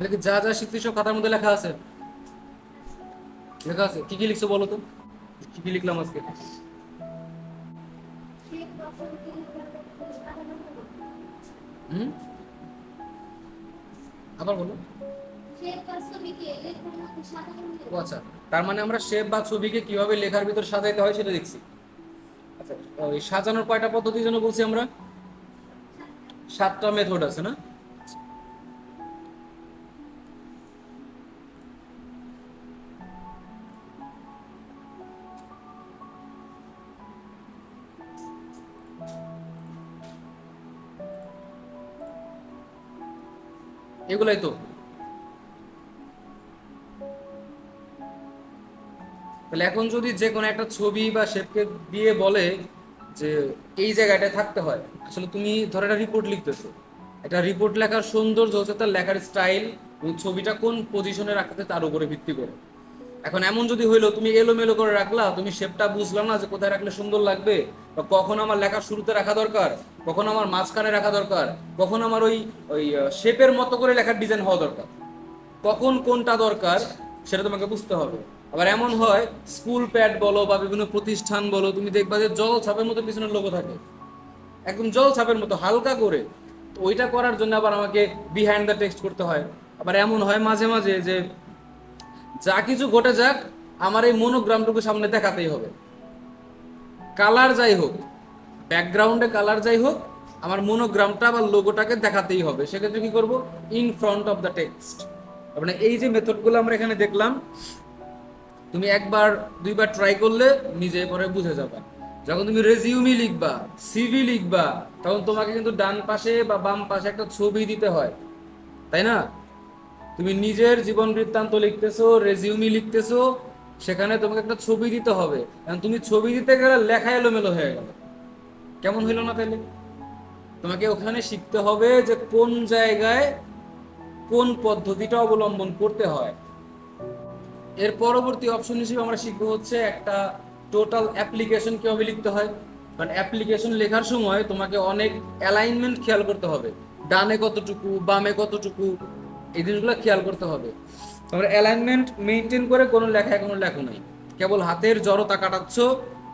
তাহলে কি যা যা শিখছি সব খাতার মধ্যে লেখা আছে? লেখা আছে? কি কি লিখছো বলো তো? কি কি লিখলাম আজকে? হুম? আবার বলো। ও আচ্ছা তার মানে আমরা শেপ বা ছবিকে কীভাবে লেখার ভিতর সাজাইতে হয় সেটা দেখছি। আচ্ছা ওই সাজানোর কয়টা পদ্ধতি যেন বলছি আমরা? সাতটা মেথড আছে না? এগুলাই তো। তাহলে এখন যদি যে কোনো একটা ছবি বা শেপকে দিয়ে বলে যে এই জায়গাটায় থাকতে হয়, আসলে তুমি ধরো একটা রিপোর্ট লিখতেছো। একটা রিপোর্ট লেখার সৌন্দর্য হচ্ছে তার লেখার স্টাইল এবং ছবিটা কোন পজিশনে রাখতে তার উপরে ভিত্তি করে। এখন এমন যদি হইল, তুমি এলোমেলো করে রাখলা, তুমি শেপটা বুঝলাম না যে কোথায় রাখলে সুন্দর লাগবে কখন আমার লেখা শুরুতে রাখা দরকার, কখন আমার মাঝখানে রাখা দরকার, কখন আমার ওই ওই শেপের মতো করে লেখার ডিজাইন হওয়া দরকার। কখন কোনটা দরকার সেটা তোমাকে বুঝতে হবে। আবার এমন হয় স্কুল প্যাড বলো বা বিভিন্ন প্রতিষ্ঠান বলো, তুমি দেখবা যে জল ছাপের মতো পিছনের লোগো থাকে। একদম জল ছাপের মতো, হালকা করে। তো ওইটা করার জন্য আবার আমাকে বিহাইন্ড দ্য টেক্সট করতে হয়। আবার এমন হয় মাঝে মাঝে যে, যা কিছু ঘটে যাক, আমার এই মনোগ্রামটুকু সামনে দেখাতেই হবে। কালার যাই হোক ব্যাকগ্রাউন্ডে কালার যাই হোক, আমার মনোগ্রামটা বা লোগোটাকে দেখাতেই হবে। সেক্ষেত্রে কি করব? In front of the text মানে এই যে মেথডগুলো আমরা এখানে দেখলাম, তুমি একবার, দুইবার ট্রাই করলে নিজে পরে বুঝে যাবে। যখন তুমি রেজিউমি লিখবা সিভি লিখবা, তখন তোমাকে কিন্তু ডান পাশে বা বাম পাশে একটা ছবি দিতে হয়। তাই না? তুমি নিজের জীবন বৃত্তান্ত লিখতেছো রেজিউমি লিখতেছো সেখানে তোমাকে একটা ছবি দিতে হবে। তুমি ছবি দিতে গেলে লেখা এলোমেলো হয়ে গেল। কেমন হইল না তাহলে তোমাকে ওখানে শিখতে হবে যে কোন জায়গায় কোন পদ্ধতিটা অবলম্বন করতে হয়। এর পরবর্তী অপশন হিসেবে আমরা শিখব হচ্ছে একটা টোটাল অ্যাপ্লিকেশন কীভাবে লিখতে হয়। কারণ অ্যাপ্লিকেশন লেখার সময় তোমাকে অনেক অ্যালাইনমেন্ট খেয়াল করতে হবে। ডানে কতটুকু, বামে কতটুকু, এই জিনিসগুলো খেয়াল করতে হবে। তোমরা অ্যালাইনমেন্ট মেনটেন করে কোনো লেখা কোনো লেখো নাই। কেবল হাতের জড়তা কাটাচ্ছ,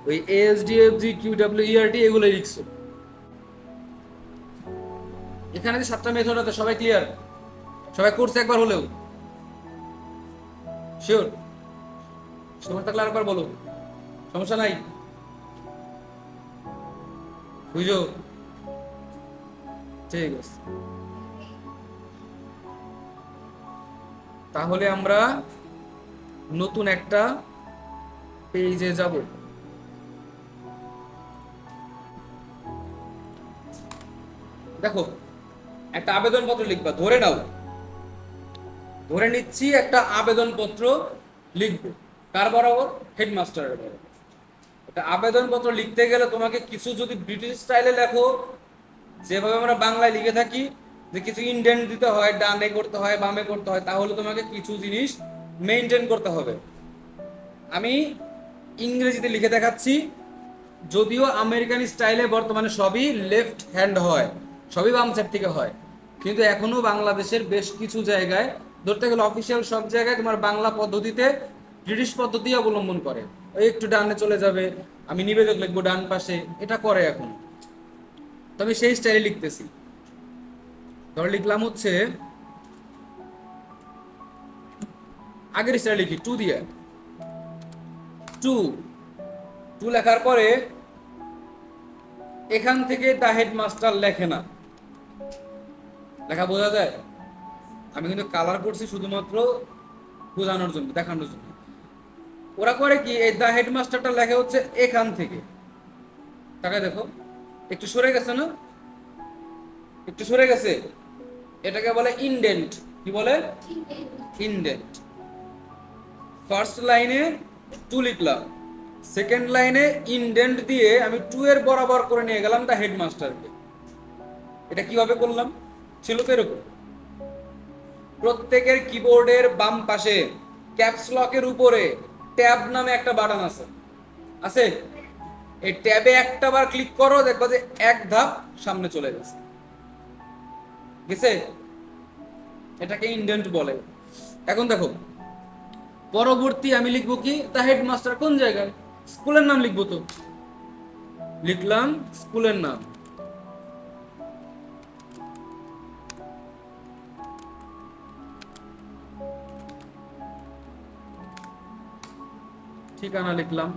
ওই এএসডিএফজি কিউডাব্লিউ ইআরটি এগুলোই লিখছো। এখানে যে সাতটা মেথড আছে, সবাই ক্লিয়ার সবাই করছে একবার হলেও? শিওর সমস্যা থাকলে আরেকবার বলো। সমস্যা নাই? বুঝো? ঠিক আছে। তাহলে আমরা নতুন একটা পেজে যাব। দেখো, একটা আবেদনপত্র লিখবা, ধরে নাও। ধরে নিচ্ছি, একটা আবেদনপত্র লিখব। কার বরাবর? হেডমাস্টারের বরাবর। একটা আবেদনপত্র লিখতে গেলে তোমাকে কিছু যদি ব্রিটিশ স্টাইলে লেখো, যেভাবে আমরা বাংলায় লিখে থাকি যে কিছু ইন্ডেন্ট দিতে হয়, ডানে করতে হয়, বামে করতে হয়, তাহলে তোমাকে কিছু জিনিস মেনটেন করতে হবে। আমি ইংরেজিতে লিখে দেখাচ্ছি, যদিও আমেরিকান স্টাইলে বর্তমানে সবই লেফট হ্যান্ড হয়, সবই বাম সাইড থেকে হয়, কিন্তু এখনও বাংলাদেশের বেশ কিছু জায়গায়, ধরতে গেলে অফিসিয়াল সব জায়গায় তোমার বাংলা পদ্ধতিতে ব্রিটিশ পদ্ধতি অবলম্বন করে। ওই একটু ডানে চলে যাবে, আমি নিবেদক লিখব ডান পাশে, এটা করে এখন। তো আমি সেই স্টাইলে লিখতেছি। ধর লিখলাম হচ্ছে, আগের স্টাইলে লিখি টু দিয়ে। টু টু লেখার পরে এখান থেকে দা হেডমাস্টার লেখে না। লেখা বোঝা যায়? আমি কিন্তু কালার করছি শুধুমাত্র বোঝানোর জন্য, দেখানোর জন্য। ওরা করে কি, এই দা হেডমাস্টারটা লেখা হচ্ছে এখান থেকে। টাকা দেখো, একটু সরে গেছে না? একটু সরে গেছে? এটাকে বলে ইনডেন্ট কি বলে? ইনডেন্ট ফার্স্ট লাইনে টু লিখলাম। সেকেন্ড লাইনে ইনডেন্ট দিয়ে আমি টু এর বরাবর করে নিয়ে গেলাম দা হেডমাস্টারকে এটা কীভাবে করলাম? ছিল তো এরকম। প্রত্যেকের কিবোর্ডের বাম পাশে ক্যাপস লকের উপরে ট্যাব নামে একটা বাটন আছে। আছে? এই ট্যাবে একটা বার ক্লিক করো, দেখবা যে এক ধাপ সামনে চলে গেছে। গেছে? এটাকে ইন্ডেন্ট বলে। এখন দেখো, পরবর্তী আমি লিখব কি? দ্য হেডমাস্টার কোন জায়গায়? স্কুলের নাম লিখব তো। লিখলাম স্কুলের নাম। ঠিকানা লিখলাম।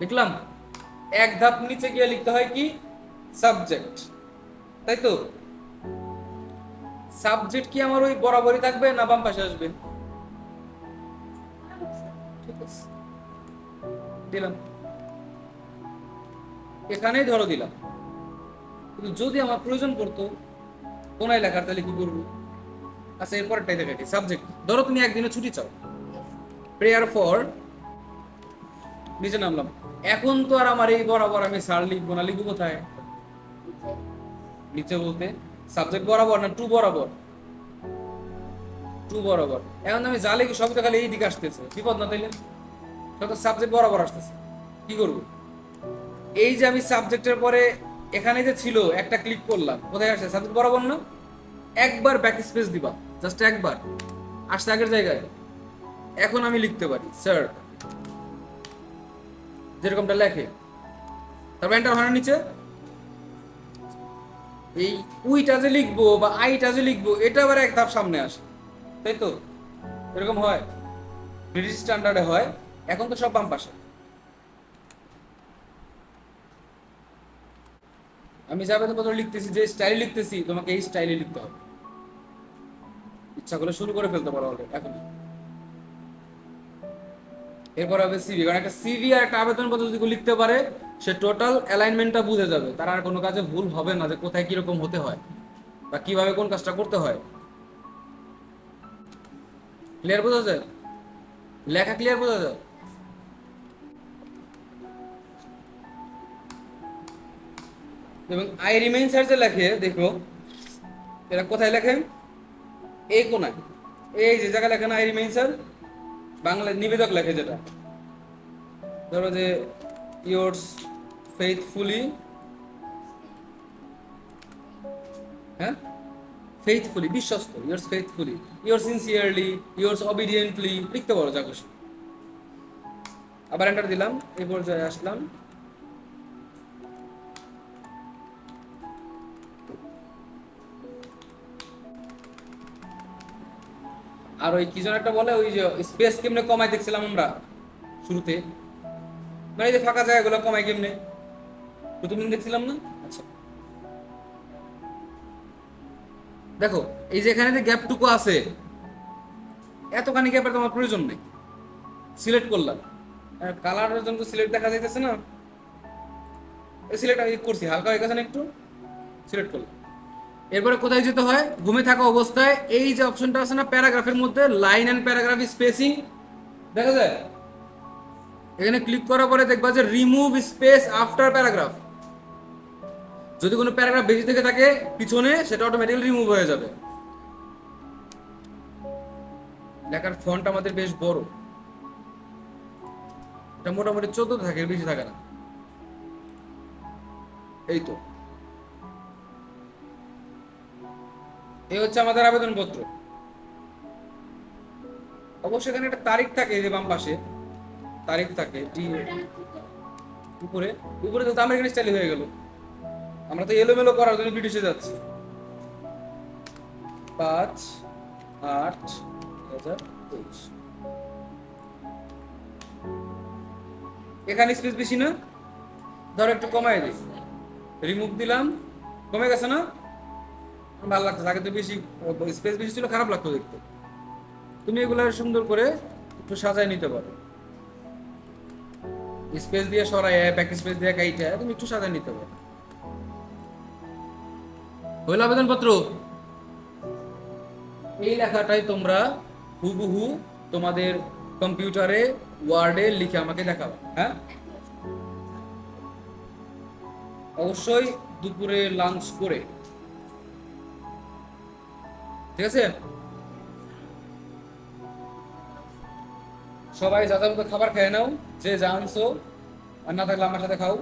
লিখলাম এক ধাপ নিচে গিয়ে লিখতে হয় কি? সাবজেক্ট তাই তো? সাবজেক্ট কি আমার ওই বরাবরই থাকবে না বাম পাশে আসবে? দিলাম। এখানেই ধরো দিলাম। কিন্তু যদি আমার প্রয়োজন পড়তো কোনায় লেখার তাহলে কি করব? আচ্ছা এরপরটাই দেখা সাবজেক্ট ধরো তুমি একদিনে ছুটি চাও। প্রেয়ার ফর নিচে নামলাম। এখন তো আর আমার এই বরাবর আমি সার লিখব না, লিখব কোথায়? নিচে বলতে সাবজেক্ট বরাবর না টু বরাবর? টু বরাবর। এখন আমি যা লিখি সবই তো খালি এই দিকে আসতেছে, বিপদ না তাইলে? সব সাবজেক্ট বরাবর আসতেছে, কি করব? এই যে আমি সাবজেক্টের পরে এখানে যে ছিল, একটা ক্লিক করলাম, কোথায় আসছে সাবজেক্ট বরাবর না? একবার ব্যাক স্পেস দিবা জাস্ট একবার, আসছে আগের জায়গায়। এখন আমি লিখতে পারি স্যার যেরকমটা লেখে। তারপর এন্টার হয় নিচে এই উইটা যে লিখব বা আইটা যে লিখব, এটা আবার এক ধাপ সামনে আসে। তাই তো? এরকম হয়। ব্রিটিশ স্ট্যান্ডার্ডে হয়। এখন তো সব বাম পাশে। আমি যে আবেদনপত্র লিখতেছি, যে স্টাইলে লিখতেছি, তোমাকে এই স্টাইলে লিখতে হবে। ইচ্ছা করলে শুরু করে ফেলতে পারো অলরেডি এখন। এরপর হবে সিভি কারণ একটা সিভি আর একটা আবেদনপত্র যদি লিখতে পারে, সে টোটাল অ্যালাইনমেন্টটা বুঝে যাবে। তার আর কোনো কাজে ভুল হবে না যে কোথায় কীরকম হতে হয় বা কীভাবে কোন কাজটা করতে হয়। ক্লিয়ার বোঝা যায়? লেখা ক্লিয়ার বোঝা যায়? এবং আই রিমেইন স্যার যে লেখে, দেখো, এরা কোথায় লেখে? এই কোনায়। এই যে জায়গা লেখে না আই রিমেইন স্যার বাংলা নিবেদক লেখে যেটা। ধরো যে ইয়োর্স ফেইথফুলি হ্যাঁ? ফেইথফুলি বিশ্বস্ত yours faithfully your sincerely yours obediently লিখতে পারো যা খুশি। আবার এন্টার দিলাম এই পর্যায়ে আসলাম। আর ওই কি যেন একটা বলে, ওই যে স্পেস কেমনে কমাই দেখছিলাম আমরা শুরুতে। মানে যে ফাঁকা জায়গাগুলো কমাই কেমনে? প্রথম দিন দেখছিলাম না? আচ্ছা। দেখো, এই যে এখানে যে গ্যাপটুকু আছে, এতখানি গ্যাপের তোমার প্রয়োজন নেই। সিলেক্ট করলাম। কালারের জন্য সিলেক্ট দেখা যাইতেছে না। সিলেক্ট আমি করছি, হালকা হয়ে গেছে না একটু? সিলেক্ট করলাম। এরপরে কোথায় যেতে হয়? ঘুমে থাকা অবস্থায়। এই যে অপশনটা আছে না প্যারাগ্রাফের মধ্যে লাইন এন্ড প্যারাগ্রাফ স্পেসিং দেখা যায়? এখানে ক্লিক করার পরে দেখবা যে রিমুভ স্পেস আফটার প্যারাগ্রাফ যদি কোনো প্যারাগ্রাফ বেশি থেকে থাকে, পিছনে সেটা অটোমেটিক্যালি রিমুভ হয়ে যাবে। লেখার ফন্ট আমাদের বেশ বড়। এটা মোটামুটি চোদ্দ থাকে বেশি থাকে না। এই তো। এই হচ্ছে আমাদের আবেদনপত্র। অবশ্যই এখানে একটা তারিখ থাকে যে বাম পাশে। তারিখ থাকে উপরে উপরে তো আমেরিকান স্টাইল হয়ে গেল। আমরা তো এলোমেলো করার জন্য ব্রিটিশে যাচ্ছি। পাঁচ, আট দুই হাজার এখানে স্পেস বেশি না। ধরো একটু কমাই দিই। রিমুভ দিলাম। কমে গেছে না? ভালো লাগছে আগে তো বেশি স্পেস বেশি ছিল, খারাপ লাগতো দেখতে। তুমি এগুলো সুন্দর করে একটু সাজায় নিতে পারো। স্পেস দিয়ে সরাই ব্যাক স্পেস দিয়ে কাইটা, তুমি একটু সাজায় নিতে পারো। হইল আবেদনপত্র? এই লেখাটাই তোমরা হুবহু তোমাদের কম্পিউটারে ওয়ার্ডে লিখে আমাকে দেখাবে হ্যাঁ? অবশ্যই দুপুরে লাঞ্চ করে ঠিক আছে? সবাই যা খাবার খেয়ে নাও যে আনছো, আর না থাকলে আমার সাথে খাও।